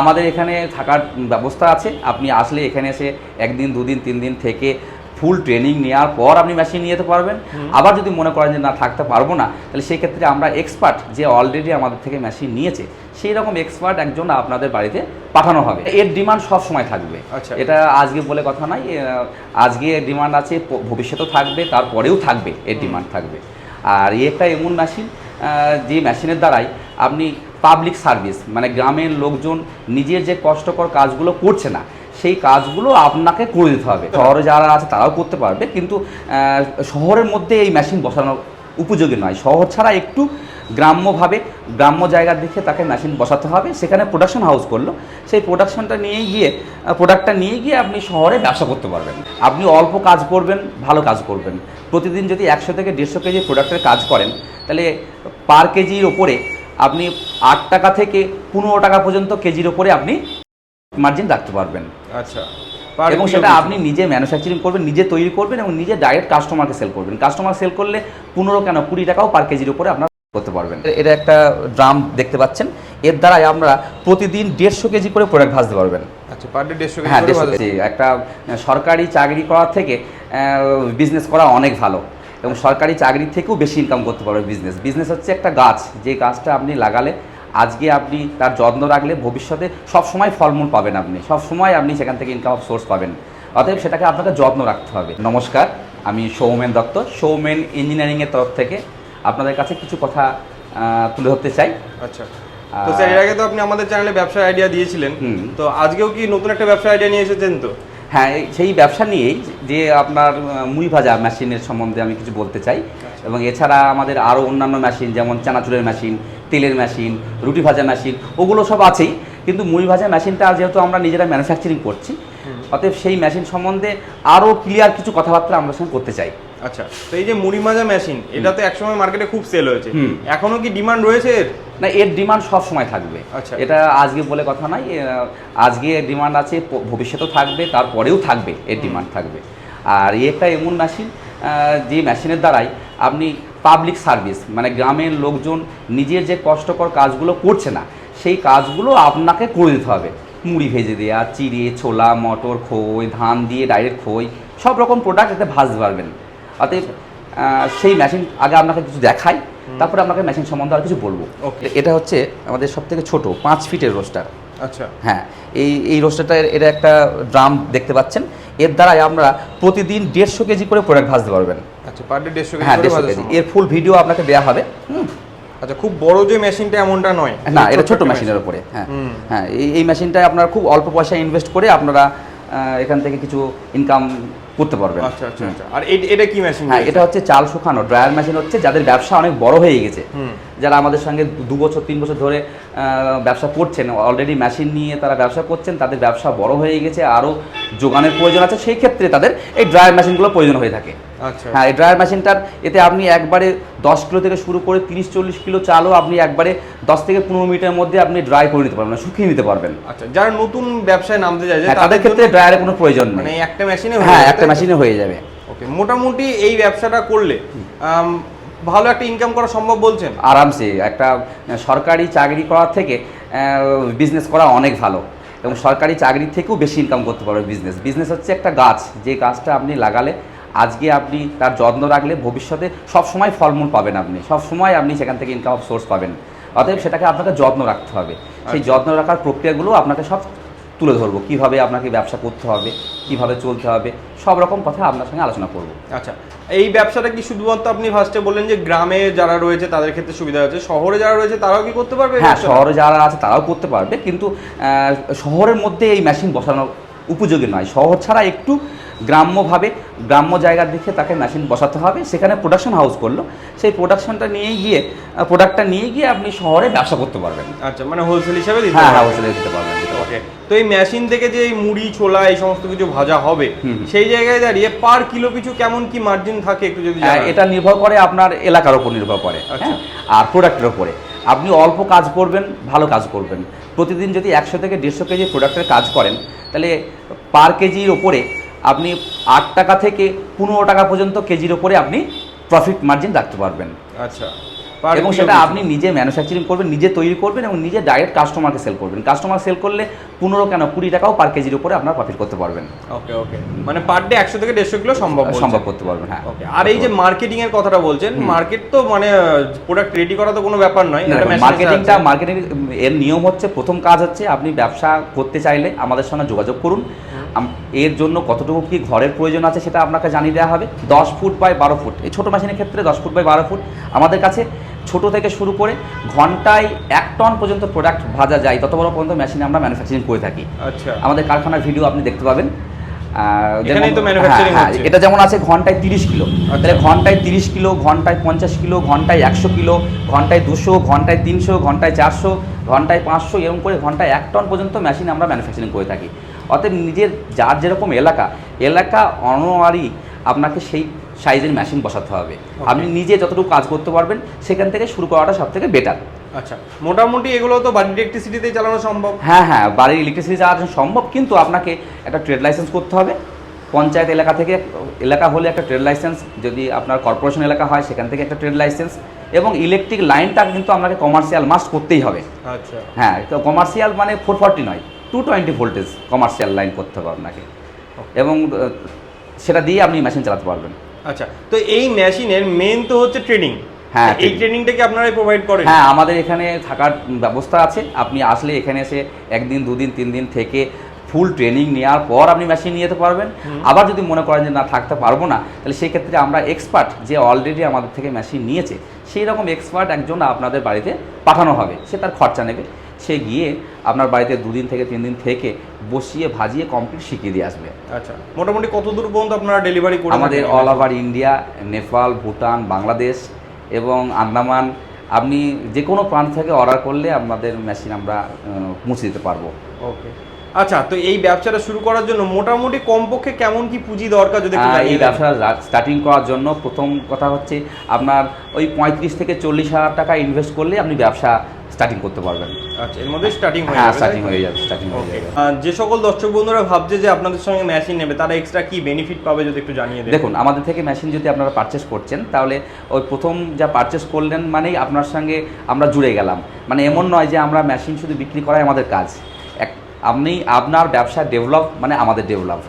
আমাদের এখানে থাকার ব্যবস্থা আছে। আপনি আসলে এখানে এসে একদিন দুদিন তিন দিন থেকে ফুল ট্রেনিং নেওয়ার পর আপনি মেশিন নিয়ে যেতে পারবেন। আবার যদি মনে করেন যে না থাকতে পারব না তাহলে সেই ক্ষেত্রে আমরা এক্সপার্ট যে অলরেডি আমাদের থেকে মেশিন নিয়েছে সেই রকম এক্সপার্ট একজন আপনাদের বাড়িতে পাঠানো হবে। এর ডিমান্ড সব সময় থাকবে। আচ্ছা। এটা আজকে বলে কথা নয় এ, আজকে ডিমান্ড আছে ভবিষ্যতেও থাকবে তারপরেও থাকবে এর ডিমান্ড থাকবে। আর একটা এমন মেশিন যে মেশিনের দ্বারাই আপনি পাবলিক সার্ভিস মানে গ্রামের লোকজন নিজের যে কষ্টকর কাজগুলো করছে না, সেই কাজগুলো আপনাকে করে দিতে হবে। শহরে যারা আছে তারাও করতে পারবে, কিন্তু শহরের মধ্যে এই মেশিন বসানো উপযোগী নয়। শহর ছাড়া একটু গ্রাম্যভাবে, গ্রাম্য জায়গা দেখে তাকে মেশিন বসাতে হবে। সেখানে প্রোডাকশন হাউস করল। সেই প্রোডাকশনটা নিয়ে গিয়ে প্রোডাক্টটা নিয়ে গিয়ে আপনি শহরে ব্যবসা করতে পারবেন। আপনি অল্প কাজ করবেন, ভালো কাজ করবেন। প্রতিদিন যদি একশো থেকে দেড়শো কেজি প্রোডাক্টের কাজ করেন, তাহলে পার কেজির ওপরে আপনি আট টাকা থেকে পনেরো টাকা পর্যন্ত কেজির ওপরে আপনি মার্জিন রাখতে পারবেন। আচ্ছা এবং সেটা আপনি নিজে ম্যানুফ্যাকচারিং করবেন নিজে তৈরি করবেন এবং নিজে ডাইরেক্ট কাস্টমারকে সেল করবেন। কাস্টমার সেল করলে পনেরো কেন কুড়ি টাকাও পার কেজির উপরে আপনার করতে পারবেন। এটা একটা ড্রাম দেখতে পাচ্ছেন। এর দ্বারাই আমরা প্রতিদিন দেড়শো কেজি করে প্রোডাক্ট ভাজতে পারবেন। আচ্ছা পার ডে দেড়শো হ্যাঁ দেড়শো কেজি। একটা সরকারি চাকরি করার থেকে বিজনেস করা অনেক ভালো। এবং সরকারি চাকরি থেকেও বেশি ইনকাম করতে পারবে বিজনেস বিজনেস হচ্ছে একটা গাছ যে গাছটা আপনি লাগালে আজকে আপনি তার যত্ন রাখলে ভবিষ্যতে সব সময় ফলমূল পাবেন আপনি সব সময় আপনি সেখান থেকে ইনকাম অফ সোর্স পাবেন। অতএব সেটাকে আপনাকে যত্ন রাখতে হবে। নমস্কার আমি সৌমেন দত্ত সৌমেন ইঞ্জিনিয়ারিংয়ের তরফ থেকে আপনাদের কাছে কিছু কথা তুলে ধরতে চাই। আচ্ছা তো স্যার এর আগে তো আপনি আমাদের চ্যানেলে ব্যবসার আইডিয়া দিয়েছিলেন। তো আজকেও কি নতুন একটা ব্যবসার আইডিয়া নিয়ে এসেছেন তো? হ্যাঁ সেই ব্যবসা নিয়েই যে আপনার মুড়ি ভাজা মেশিনের সম্বন্ধে আমি কিছু বলতে চাই। এবং এছাড়া আমাদের আরও অন্যান্য মেশিন যেমন চানাচুরের মেশিন তেলের মেশিন রুটি ভাজা মেশিন ওগুলো সব আছেই। কিন্তু মুড়ি ভাজা মেশিনটা যেহেতু আমরা নিজেরা ম্যানুফ্যাকচারিং করছি অতএব সেই মেশিন সম্বন্ধে আরও ক্লিয়ার কিছু কথাবার্তা আমরা সঙ্গে করতে চাই। আচ্ছা তো এই যে মুড়ি মাজা মেশিন এটা তো একসময় মার্কেটে খুব সেল হয়েছে। এখনও কি ডিমান্ড রয়েছে এর? না এর ডিমান্ড সব সময় থাকবে। আচ্ছা। এটা আজকে বলে কথা নয় এ, আজকে ডিমান্ড আছে ভবিষ্যতেও থাকবে তারপরেও থাকবে এর ডিমান্ড থাকবে। আর এই একটা এমন মেশিন যে মেশিনের দ্বারাই আপনি পাবলিক সার্ভিস মানে গ্রামের লোকজন নিজের যে কষ্টকর কাজগুলো করছে না সেই কাজগুলো আপনাকে করে দিতে হবে। মুড়ি ভেজে দেওয়া চিড়ে ছোলা মটর খই ধান দিয়ে ডাইরেক্ট খই সব রকম প্রোডাক্ট এতে ভাজতে পারবেন অতএব সেই মেশিন আগে আপনাকে কিছু দেখাই তারপরে আপনাকে মেশিন সম্বন্ধে আর কিছু বলব. এটা হচ্ছে আমাদের সব থেকে ছোট পাঁচ ফিটের রোস্টার আচ্ছা। হ্যাঁ এই এই রোস্টারটা এটা একটা ড্রাম দেখতে পাচ্ছেন। এর দ্বারাই আমরা প্রতিদিন দেড়শো কেজি করে প্রোডাক্ট ভাজতে পারবেন। আচ্ছা পার ডে দেড়শো হ্যাঁ কেজি দেড়শো কেজি। এর ফুল ভিডিও আপনাকে দেওয়া হবে। হুম। আচ্ছা খুব বড় যে মেশিনটা এমনটা নয়। না এটা ছোট মেশিনের উপরে হ্যাঁ। হ্যাঁ এই মেশিনটায় আপনারা খুব অল্প পয়সা ইনভেস্ট করে আপনারা এখান থেকে কিছু ইনকাম করতে পারবেন। আচ্ছা আচ্ছা আচ্ছা। আর এটা কি মেশিন হ্যাঁ এটা হচ্ছে চাল শুকানো ড্রায়ার মেশিন হচ্ছে যাদের ব্যবসা অনেক বড় হয়ে গেছে। যারা আমাদের সঙ্গে দু বছর তিন বছর ধরে ব্যবসা করছেন অলরেডি মেশিন নিয়ে তারা ব্যবসা করছেন তাদের ব্যবসা বড় হয়ে গেছে আরও যোগানের প্রয়োজন আছে সেই ক্ষেত্রে তাদের এই ড্রায়ার মেশিনগুলো প্রয়োজন হয়ে থাকে। আচ্ছা। হ্যাঁ এই ড্রায়ার মেশিনটার এতে আপনি একবারে দশ কিলো থেকে শুরু করে তিরিশ চল্লিশ কিলো চালও আপনি একবারে দশ থেকে পনেরো মিনিটের মধ্যে আপনি ড্রাই করে নিতে পারবেন মানে শুকিয়ে নিতে পারবেন। আচ্ছা যারা নতুন ব্যবসায় নামতে যায় হ্যাঁ তাদের ক্ষেত্রে ড্রায়ারের কোনো প্রয়োজন মানে নেই একটা মেশিনে হ্যাঁ একটা মেশিনে হয়ে যাবে। ওকে মোটামুটি এই ব্যবসাটা করলে ভালো একটা ইনকাম করা সম্ভব বলছেন? আরামসে একটা সরকারি চাকরি করার থেকে বিজনেস করা অনেক ভালো। এবং সরকারি চাকরি থেকেও বেশি ইনকাম করতে পারবে বিজনেস বিজনেস হচ্ছে একটা গাছ যে গাছটা আপনি লাগালে আজকে আপনি তার যত্ন রাখলে ভবিষ্যতে সব সময় ফলমূল পাবেন আপনি। সব সময় আপনি সেখান থেকে ইনকাম অফ সোর্স পাবেন। অতএব সেটাকে আপনাকে যত্ন রাখতে হবে। সেই যত্ন রাখার প্রক্রিয়াগুলো আপনাকে সব তুলে ধরবো। কীভাবে আপনাকে ব্যবসা করতে হবে কীভাবে চলতে হবে সব রকম কথা আপনার সঙ্গে আলোচনা করব। আচ্ছা এই ব্যবসাটা কি শুধুমাত্র আপনি ফার্স্টে বললেন যে গ্রামে যারা রয়েছে তাদের ক্ষেত্রে সুবিধা আছে শহরে যারা রয়েছে তারাও কি করতে পারবে হ্যাঁ শহরে যারা আছে তারাও করতে পারবে কিন্তু শহরের মধ্যে এই মেশিন বসানো উপযোগী নয়। শহর ছাড়া একটু গ্রাম্যভাবে গ্রাম্য জায়গা দেখে তাকে মেশিন বসাতে হবে। সেখানে প্রোডাকশন হাউস করল। সেই প্রোডাকশনটা নিয়ে গিয়ে প্রোডাক্টটা নিয়ে গিয়ে আপনি শহরে ব্যবসা করতে পারবেন। আচ্ছা মানে হোলসেল হিসাবে দিতে হ্যাঁ হ্যাঁ। হোলসেলে দিতে পারবেন ওকে তো এই মেশিন থেকে যে এই মুড়ি ছোলা এই সমস্ত কিছু ভাজা হবে। সেই জায়গায় দাঁড়িয়ে পার কিলো পিছু কেমন কি মার্জিন থাকে একটু যদি হ্যাঁ, এটা নির্ভর করে আপনার এলাকার উপর নির্ভর করে আচ্ছা। হ্যাঁ আর প্রোডাক্টের উপরে। আপনি অল্প কাজ করবেন ভালো কাজ করবেন। প্রতিদিন যদি একশো থেকে দেড়শো কেজি প্রোডাক্টের কাজ করেন তাহলে পার কেজির ওপরে আপনি আট টাকা থেকে পনেরো টাকা পর্যন্ত কেজির ওপরে আপনি প্রফিট মার্জিন রাখতে পারবেন। আচ্ছা এবং সেটা আপনি নিজে ম্যানুফ্যাকচারিং করবেন নিজে তৈরি করবেন এবং নিজে ডাইরেক্ট কাস্টমারকে সেল করবেন। কাস্টমার সেল করলে পনেরো কেন কুড়ি টাকাও পার কেজির উপরে আপনার প্রফিট করতে পারবেন। ওকে ওকে মানে পার ডে একশো থেকে দেড়শো কিলো সম্ভব সম্ভব করতে পারবেন হ্যাঁ। আর এই যে মার্কেটিং এর কথাটা বলছেন মার্কেট তো মানে প্রোডাক্ট রেডি করা তো কোনো ব্যাপার নয় মার্কেটিংটা। মার্কেটিং এর নিয়ম হচ্ছে প্রথম কাজ হচ্ছে আপনি ব্যবসা করতে চাইলে আমাদের সঙ্গে যোগাযোগ করুন। এর জন্য কতটুকু কি ঘরের প্রয়োজন আছে সেটা আপনাকে জানিয়ে দেওয়া হবে। দশ ফুট বাই বারো ফুট। এই ছোটো মেশিনের ক্ষেত্রে দশ ফুট বাই বারো ফুট। আমাদের কাছে ছোট থেকে শুরু করে ঘন্টায় এক টন পর্যন্ত প্রোডাক্ট ভাজা যায়। তত বড় পর্যন্ত মেশিনে আমরা ম্যানুফ্যাকচারিং করে থাকি। আচ্ছা। আমাদের কারখানার ভিডিও আপনি দেখতে পাবেন। হ্যাঁ, হ্যাঁ। এটা যেমন আছে ঘন্টায় তিরিশ কিলো। আচ্ছা। তাহলে ঘন্টায় তিরিশ কিলো ঘন্টায় পঞ্চাশ কিলো ঘন্টায় একশো কিলো ঘন্টায় দুশো ঘন্টায় তিনশো ঘন্টায় চারশো ঘন্টায় পাঁচশো এরকম করে ঘন্টায় এক টন পর্যন্ত মেশিন আমরা ম্যানুফ্যাকচারিং করে থাকি। অতএব নিজের যার যেরকম এলাকা এলাকা অনোয়ারি আপনাকে সেই সাইজের মেশিন বসাতে হবে। আপনি নিজে যতটুকু কাজ করতে পারবেন সেখান থেকে শুরু করাটা সব থেকে বেটার আচ্ছা মোটামুটি এগুলো তো বাড়ির ইলেকট্রিসিটিতেই চালানো সম্ভব। হ্যাঁ হ্যাঁ বাড়ির ইলেকট্রিসিটি চালানো সম্ভব কিন্তু আপনাকে একটা ট্রেড লাইসেন্স করতে হবে। পঞ্চায়েত এলাকা থেকে এলাকা হলে একটা ট্রেড লাইসেন্স যদি আপনার কর্পোরেশন এলাকা হয় সেখান থেকে একটা ট্রেড লাইসেন্স এবং ইলেকট্রিক লাইনটা কিন্তু আপনাকে কমার্শিয়াল মাস্ট করতেই হবে। আচ্ছা। হ্যাঁ তো কমার্শিয়াল মানে ফোর ফর্টি নয়। Two twenty voltage commercial line করতে হবে আপনাকে। এবং সেটা দিয়ে আপনি মেশিন চালাতে পারবেন। আচ্ছা তো এই মেশিনের মেন তো হচ্ছে ট্রেনিং হ্যাঁ, এই training। ট্রেনিংটা কি আপনারাই প্রোভাইড করেন? হ্যাঁ আমাদের এখানে থাকার ব্যবস্থা আছে। আপনি আসলে এখানে এসে একদিন দুদিন তিন দিন থেকে ফুল ট্রেনিং নেওয়ার পর আপনি মেশিন নিয়ে যেতে পারবেন। আবার যদি মনে করেন যে না থাকতে পারব না তাহলে সেই ক্ষেত্রে আমরা এক্সপার্ট যে অলরেডি আমাদের থেকে মেশিন নিয়েছে সেই রকম এক্সপার্ট একজন আপনাদের বাড়িতে পাঠানো হবে। সে তার খরচা নেবে। সে গিয়ে আপনার বাড়িতে দুদিন থেকে তিন দিন থেকে বসিয়ে ভাজিয়ে কমপ্লিট শিখিয়ে দিয়ে আসবে। আচ্ছা মোটামুটি কত দূর পর্যন্ত আপনারা ডেলিভারি করে আমাদের all over India Nepal Bhutan Bangladesh এবং আন্দামান আপনি যে কোনো প্রান্ত থেকে অর্ডার করলে আপনাদের মেশিন আমরা পৌঁছে দিতে পারব। ওকে আচ্ছা তো এই ব্যবসাটা শুরু করার জন্য মোটামুটি কমপক্ষে কেমন কি পুঁজি দরকার যদি এই? ব্যবসা স্টার্টিং করার জন্য প্রথম কথা হচ্ছে আপনার ওই পঁয়ত্রিশ থেকে চল্লিশ হাজার টাকা ইনভেস্ট করলে আপনি ব্যবসা স্টার্টিং করতে পারবেন। আচ্ছা এর মধ্যে স্টার্টিং হয়ে হ্যাঁ যাবে স্টার্টিং হয়ে যাবে স্টার্টিং হয়ে যাবে। যে সকল দর্শক বন্ধুরা ভাবছে যে আপনাদের সঙ্গে মেশিন নেবে তারা এক্সট্রা কি বেনিফিট পাবে যদি একটু জানিয়ে দেন? দেখুন আমাদের থেকে মেশিন যদি আপনারা পারচেস করছেন তাহলে ওই প্রথম যা পারচেস করলেন মানেই আপনার সঙ্গে আমরা জুড়ে গেলাম। মানে এমন নয় যে আমরা মেশিন শুধু বিক্রি করাই আমাদের কাজ। এক আপনি আপনার ব্যবসা ডেভেলপ মানে আমাদের ডেভেলপ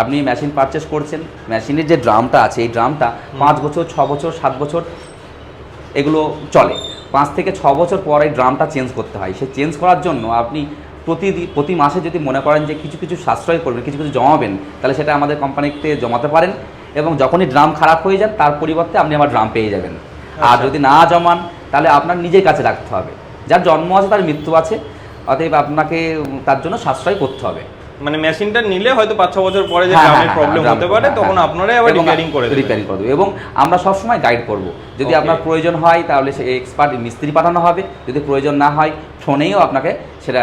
আপনি মেশিন পারচেস করছেন মেশিনের যে ড্রামটা আছে এই ড্রামটা পাঁচ বছর ছ বছর সাত বছর এগুলো চলে। পাঁচ থেকে ছ বছর পর এই ড্রামটা চেঞ্জ করতে হয়। সে চেঞ্জ করার জন্য আপনি প্রতিদিন প্রতি মাসে যদি মনে করেন যে কিছু কিছু সাশ্রয় করবেন কিছু কিছু জমাবেন তাহলে সেটা আমাদের কোম্পানিতে জমাতে পারেন এবং যখনই ড্রাম খারাপ হয়ে যান তার পরিবর্তে আপনি আমার ড্রাম পেয়ে যাবেন। আর আচ্ছা। যদি না জমান তাহলে আপনার নিজের কাছে রাখতে হবে। যার জন্ম আছে তার মৃত্যু আছে অতএব আপনাকে তার জন্য সাশ্রয় করতে হবে। মানে মেশিনটা নিলে হয়তো পাঁচ ছ বছর পরে যে হ্যাঁ, গ্রামের হ্যাঁ, প্রবলেম হ্যাঁ, হতে পারে হ্যাঁ, তখন হ্যাঁ। আপনারাই আবার রিপেয়ারিং করে রিপেয়ারিং করে দেবো এবং আমরা সবসময় গাইড করব। যদি আপনার প্রয়োজন হয় তাহলে সে এক্সপার্ট মিস্ত্রি পাঠানো হবে। যদি প্রয়োজন না হয় ফোনেও আপনাকে সেটা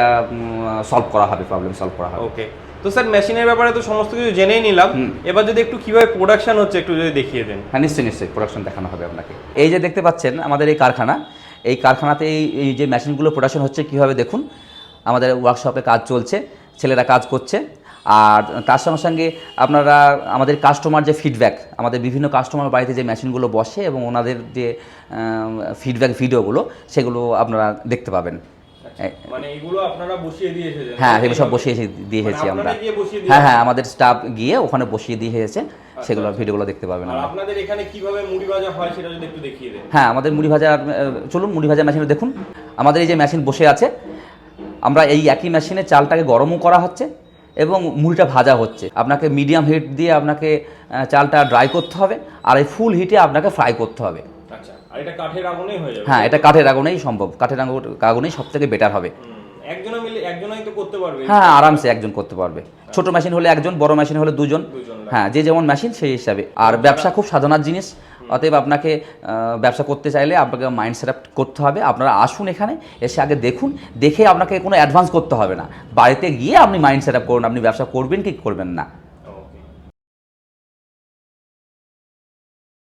সলভ করা হবে প্রবলেম সলভ করা হবে। ওকে তো স্যার মেশিনের ব্যাপারে তো সমস্ত কিছু জেনেই নিলাম। এবার যদি একটু কীভাবে প্রোডাকশন হচ্ছে একটু যদি দেখিয়ে দেন। হ্যাঁ নিশ্চয়ই নিশ্চয়ই প্রোডাকশন দেখানো হবে আপনাকে। এই যে দেখতে পাচ্ছেন আমাদের এই কারখানা এই কারখানাতে এই যে মেশিনগুলো প্রোডাকশন হচ্ছে কীভাবে দেখুন? আমাদের ওয়ার্কশপে কাজ চলছে। ছেলেরা কাজ করছে। আর তার সঙ্গে সঙ্গে আপনারা আমাদের কাস্টমার যে ফিডব্যাক আমাদের বিভিন্ন কাস্টমার বাড়িতে যে মেশিনগুলো বসে এবং ওনাদের যে ফিডব্যাক ভিডিওগুলো সেগুলো আপনারা দেখতে পাবেন। মানে এগুলো আপনারা বসিয়ে দিয়ে এসেছেন। হ্যাঁ সেগুলো সব বসিয়ে দিয়ে মানে এসেছি আমরা। হ্যাঁ হ্যাঁ আমাদের স্টাফ গিয়ে ওখানে বসিয়ে দিয়ে এসেছে। সেগুলো ভিডিওগুলো দেখতে পাবেন আপনাদের এখানে কীভাবে মুড়ি ভাজা হয় সেটা যদি একটু দেখিয়ে দেন। হ্যাঁ আমাদের মুড়ি ভাজা চলুন মুড়ি ভাজা মেশিনে দেখুন। আমাদের এই যে মেশিন বসে আছে আমরা এই একই মেশিনে চালটাকে গরমও করা হচ্ছে এবং মুড়িটা ভাজা হচ্ছে। আপনাকে মিডিয়াম হিট দিয়ে আপনাকে চালটা ড্রাই করতে হবে আর এই ফুল হিটে আপনাকে ফ্রাই করতে হবে। আচ্ছা এটা কাঠের আগুনেই হয়ে এটা কাঠের আগুনেই সম্ভব। কাঠের আগুন- আগুনেই সব থেকে বেটার হবে। হুম, একজনে মিলে একজনই তো করতে পারবে। হ্যাঁ আরামসে একজন করতে পারবে। ছোট মেশিন হলে একজন বড় মেশিন হলে দুজন। দুজন হ্যাঁ যে যেমন মেশিন সেই হিসাবে। আর ব্যবসা খুব সাধনার জিনিস। অতএব আপনাকে ব্যবসা করতে চাইলে আপনাকে মাইন্ড সেট করতে হবে। আপনারা আসুন এখানে, এসে আগে দেখুন, দেখে আপনাকে কোনো অ্যাডভান্স করতে হবে না। বাড়িতে গিয়ে আপনি মাইন্ড সেট করুন, আপনি ব্যবসা করবেন কি করবেন না।